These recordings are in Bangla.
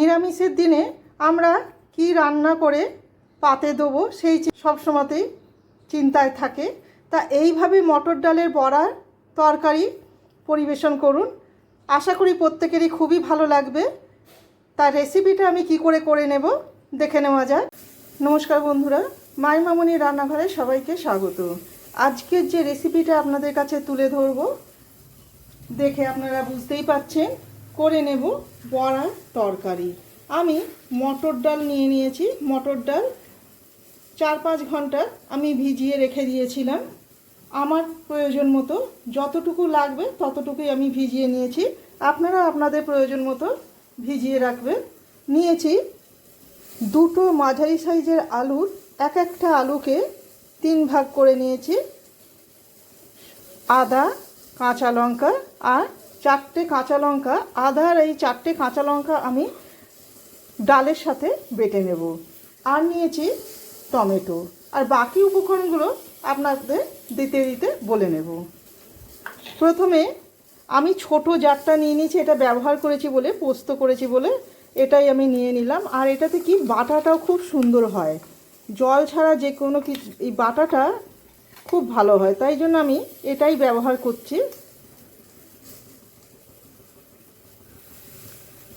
নিরামিষের দিনে আমরা কি রান্না করে পাতে দেবো সেই সবসময়তেই চিন্তায় থাকে। তা এইভাবে মটর ডালের বড়ার তরকারি পরিবেশন করুন। আশা করি প্রত্যেকেরই খুবই ভালো লাগবে। তার রেসিপিটা আমি কি করে করে নেব দেখে নেওয়া যাক। নমস্কার বন্ধুরা, মাই মামনি রান্নাঘরে সবাইকে স্বাগত। আজকের যে রেসিপিটা আপনাদের কাছে তুলে ধরবো, দেখে আপনারা বুঝতেই পাচ্ছেন করে নেব বড়ার তরকারি। আমি মটর ডাল নিয়ে নিয়েছি। মটর ডাল চার পাঁচ ঘণ্টা আমি ভিজিয়ে রেখে দিয়েছিলাম। আমার প্রয়োজন মতো যতটুকু লাগবে ততটুকুই আমি ভিজিয়ে নিয়েছি। আপনারা আপনাদের প্রয়োজন মতো ভিজিয়ে রাখবেন। নিয়েছি দুটো মাঝারি সাইজের আলুর এক একটা আলুকে তিন ভাগ করে নিয়েছি। আদা, কাঁচা লঙ্কা আর চারটে কাঁচা লঙ্কা আদা আর এই চারটে কাঁচা লঙ্কা আমি ডালের সাথে বেটে নেব। আর নিয়েছি টমেটো। আর বাকি উপকরণগুলো আপনাদের দিতে দিতে বলে নেব। প্রথমে আমি ছোট জারটা নিয়ে নিয়েছি, এটা ব্যবহার করেছি বলে, পোস্ত করেছি বলে, এটাই আমি নিয়ে নিলাম। আর এটাতে কি বাটাটাও খুব সুন্দর হয়। জল ছাড়া যে কোনো কিছু, এই বাটাটা খুব ভালো হয়। তাই জন্য আমি এটাই ব্যবহার করছি।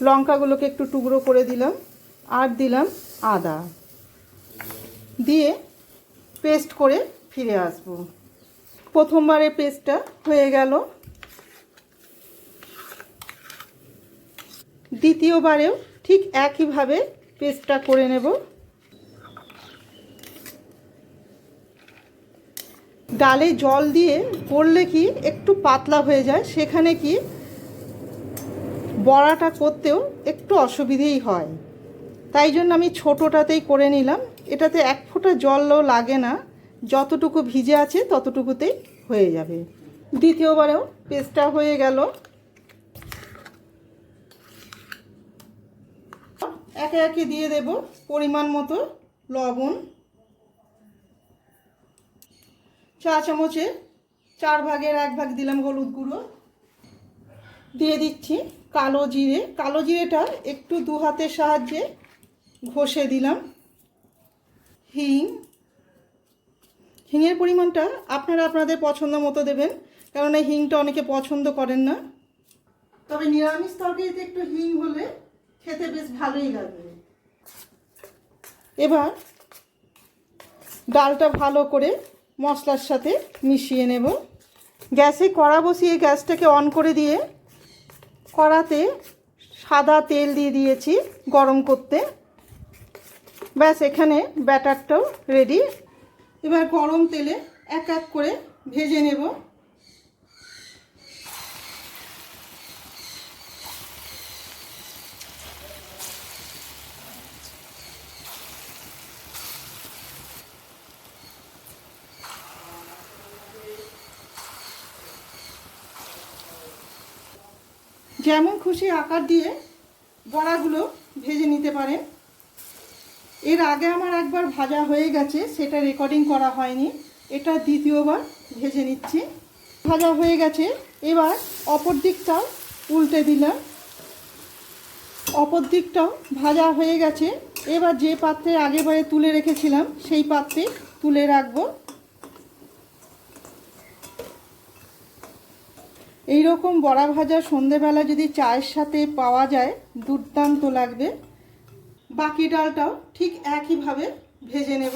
লঙ্কাগুলোকে একটু টুকরো করে দিলাম আর দিলাম আদা। দিয়ে পেস্ট করে ফিরে আসব। প্রথমবারে পেস্টটা হয়ে গেল। দ্বিতীয়বারেও ঠিক একইভাবে পেস্টটা করে নেব। ডালে জল দিয়ে করলে কি একটু পাতলা হয়ে যায়, সেখানে কি বড়াটা করতেও একটু অসুবিধেই হয়। তাই জন্য আমি ছোটোটাতেই করে নিলাম। এটাতে এক ফোঁটা জলও লাগে না। যতটুকু ভিজে আছে ততটুকুতেই হয়ে যাবে। দ্বিতীয়বারেও পেস্টটা হয়ে গেল। একে একে দিয়ে দেব পরিমাণ মতো লবণ। চা চামচে চার ভাগের এক ভাগ দিলাম হলুদ গুঁড়ো। দিয়ে দিচ্ছি। কালো জিরে, কালো জিরেটা একটু দু হাতের সাহায্যে ঘষে দিলাম। হিং। হিঙের পরিমাণটা আপনারা আপনাদের পছন্দ মতো দেবেন কারণ এই হিংটা অনেকে পছন্দ করেন না। তবে নিরামিষ তরকারিতে একটু হিং হলে খেতে বেশ ভালোই লাগবে। এবার ডালটা ভালো করে মশলার সাথে মিশিয়ে নেব। গ্যাসে কড়া বসিয়ে গ্যাসটাকে অন করে দিয়ে কড়াতে সাদা তেল দিয়ে দিয়েছি গরম করতে। ব্যাস, এখানে ব্যাটারটাও রেডি এবার গরম তেলে এক এক করে ভেজে নেব। যেমন খুশি আকার দিয়ে বড়াগুলো ভেজে নিতে পারেন। এর আগে আমার একবার ভাজা হয়ে গেছে, সেটা রেকর্ডিং করা হয়নি। এটা দ্বিতীয়বার ভেজে নিচ্ছি। ভাজা হয়ে গেছে, এবার অপর দিকটাও উল্টে দিলাম। অপর দিকটাও ভাজা হয়ে গেছে। এবার যে পাত্রে আগেবারে তুলে রেখেছিলাম, সেই পাত্রে তুলে রাখব। এই রকম বড়া ভাজা সন্ধেবেলা যদি চায়ের সাথে পাওয়া যায়, দুর্দান্ত লাগবে। বাকি ডালটাও ঠিক একইভাবে ভেজে নেব।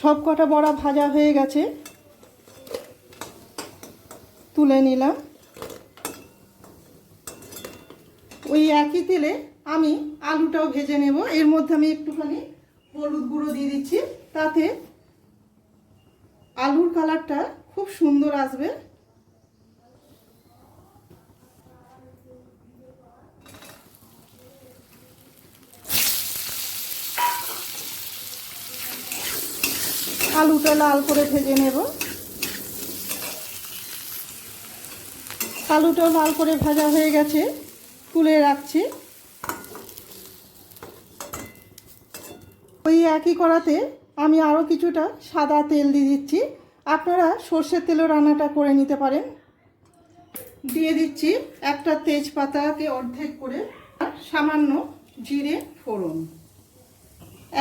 সব কটা বড়া ভাজা হয়ে গেছে। তুলে নিলাম। ওই একই তেলে আমি আলুটাও ভেজে নেব। এর মধ্যে আমি একটুখানি হলুদ গুঁড়ো দিয়ে দিচ্ছি। তাতে আলুর কালারটা খুব সুন্দর আসবে। আলুটা লাল করে ভেজে নেব। আলুটাও লাল করে ভাজা হয়ে গেছে। তুলে রাখছি। ওই একই কড়াতে আমি আরও কিছুটা সাদা তেল দিয়ে দিচ্ছি। আপনারা সর্ষের তেলও রান্নাটা করে নিতে পারেন। দিয়ে দিচ্ছি একটা তেজপাতাকে অর্ধেক করে আর সামান্য জিরে ফোড়ন।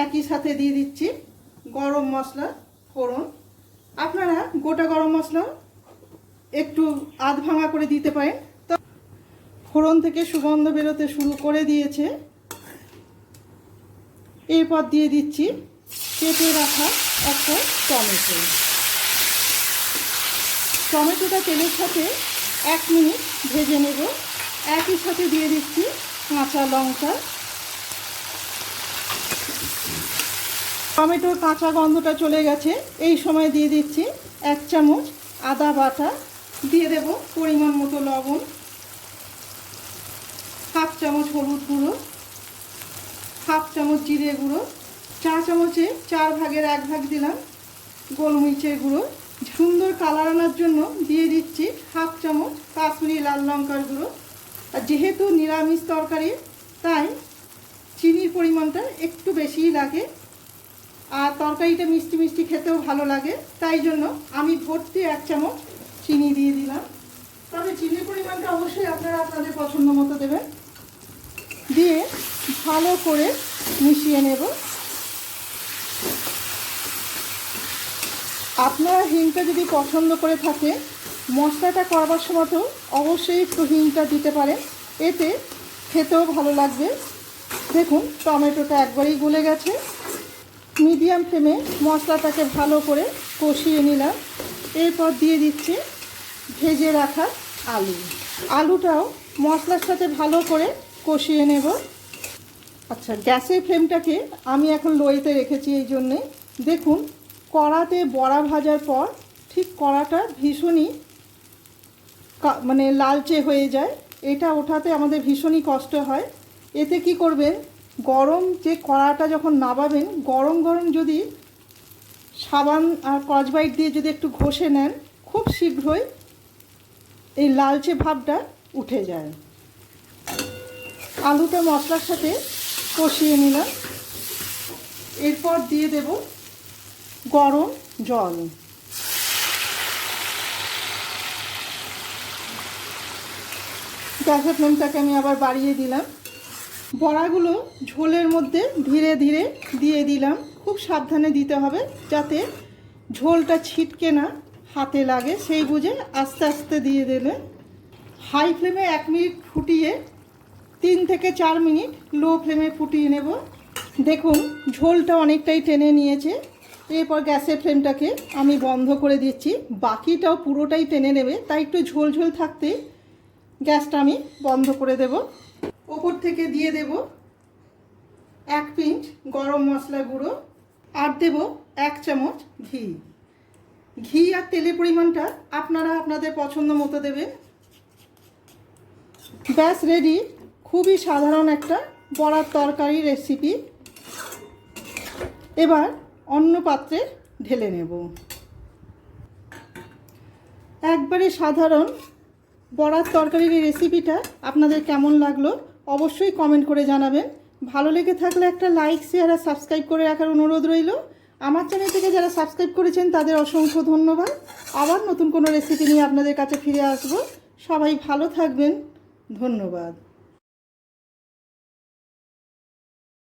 একই সাথে দিয়ে দিচ্ছি গরম মশলা, ফোড়ন। আপনারা গোটা গরম মশলা একটু আধ ভাঙা করে দিতে পারেন। তো ফোড়ন থেকে সুগন্ধ বেরোতে শুরু করে দিয়েছে। এরপর দিয়ে দিচ্ছি। কেটে রাখা একটা টমেটো। টমেটোটা তেলের সাথে এক মিনিট ভেজে নেব। একই সাথে দিয়ে দিচ্ছি কাঁচা লঙ্কা। টমেটোর কাঁচা গন্ধটা চলে গেছে। এই সময় দিয়ে দিচ্ছি এক চামচ আদা বাটা। দিয়ে দেব পরিমাণ মতো লবণ। হাফ চামচ হলুদ গুঁড়ো। হাফ চামচ জিরে গুঁড়ো, চা চামচে চার ভাগের এক ভাগ দিলাম গোলমরিচের গুঁড়ো। সুন্দর কালার আনার জন্য দিয়ে দিচ্ছি হাফ চামচ কাশ্মীরি লাল লঙ্কার গুঁড়ো। আর যেহেতু নিরামিষ তরকারি, তাই চিনির পরিমাণটা একটু বেশিই লাগে। আর তরকারিটা মিষ্টি মিষ্টি খেতেও ভালো লাগে, তাই জন্য আমি ভর্তি এক চামচ চিনি দিয়ে দিলাম। তবে চিনির পরিমাণটা অবশ্যই আপনারা আপনাদের পছন্দ মতো দেবেন। দিয়ে ভালো করে মিশিয়ে নেব। আপনারা হিংটা যদি পছন্দ করে থাকে মশলাটা করবার সময়তেও অবশ্যই একটু হিংটা দিতে পারেন। এতে খেতেও ভালো লাগবে। দেখুন, টমেটোটা একবারেই গলে গেছে। মিডিয়াম ফ্লেমে মশলাটাকে ভালো করে কষিয়ে নিলাম। এরপর দিয়ে দিচ্ছি ভেজে রাখা আলু। আলুটাও মশলার সাথে ভালো করে কষিয়ে নেব। আচ্ছা গ্যাসের ফ্লেমটাকে আমি এখন লোয়েতে রেখেছি এই জন্যে। দেখুন, কড়াতে বড়া ভাজার পর ঠিক কড়াটা ভীষণই মানে লালচে হয়ে যায়। এটা ওঠাতে আমাদের ভীষণই কষ্ট হয়। এতে কি করবেন, গরম যে কড়াটা যখন নাবাবেন, গরম গরম যদি সাবান আর কচবাইট দিয়ে যদি একটু ঘষে নেন, খুব শীঘ্রই এই লালচে ভাবটা উঠে যায়। আলুটা মশলার সাথে কষিয়ে নিলাম। এরপর দিয়ে দেব গরম জল। গ্যাসের ফ্লেমটাকে আমি আবার বাড়িয়ে দিলাম। বড়াগুলো ঝোলের মধ্যে ধীরে ধীরে দিয়ে দিলাম। খুব সাবধানে দিতে হবে যাতে ঝোলটা ছিটকে না হাতে লাগে। সেই বুঝে আস্তে আস্তে দিয়ে দিলে। হাই ফ্লেমে এক মিনিট ফুটিয়ে তিন থেকে চার মিনিট লো ফ্লেমে ফুটিয়ে নেব। দেখুন, ঝোলটা অনেকটাই টেনে নিয়েছে। এরপর গ্যাসের ফ্লেমটাকে আমি বন্ধ করে দিচ্ছি। বাকিটাও পুরোটাই টেনে নেবে, তাই একটু ঝোল ঝোল থাকতে গ্যাসটা আমি বন্ধ করে দেব। ওপর থেকে দিয়ে দেব এক পিঞ্চ গরম মশলা গুঁড়ো আর দেব এক চামচ ঘি। ঘি আর তেলের পরিমাণটা আপনারা আপনাদের পছন্দ মতো দেবেন। ব্যাস রেডি খুবই সাধারণ একটা বড়ার তরকারি রেসিপি এবার অন্য পাত্রে ঢেলে নেব। একবারে সাধারণ বড়ার তরকারির এই রেসিপিটা আপনাদের কেমন লাগল অবশ্যই কমেন্ট করে জানাবেন। ভালো লেগে থাকলে একটা লাইক শেয়ার আর সাবস্ক্রাইব করে রাখার অনুরোধ রইল। আমার চ্যানেল থেকে যারা সাবস্ক্রাইব করেছেন, তাদের অসংখ্য ধন্যবাদ। আবার নতুন কোনো রেসিপি নিয়ে আপনাদের কাছে ফিরে আসব। সবাই ভালো থাকবেন। ধন্যবাদ।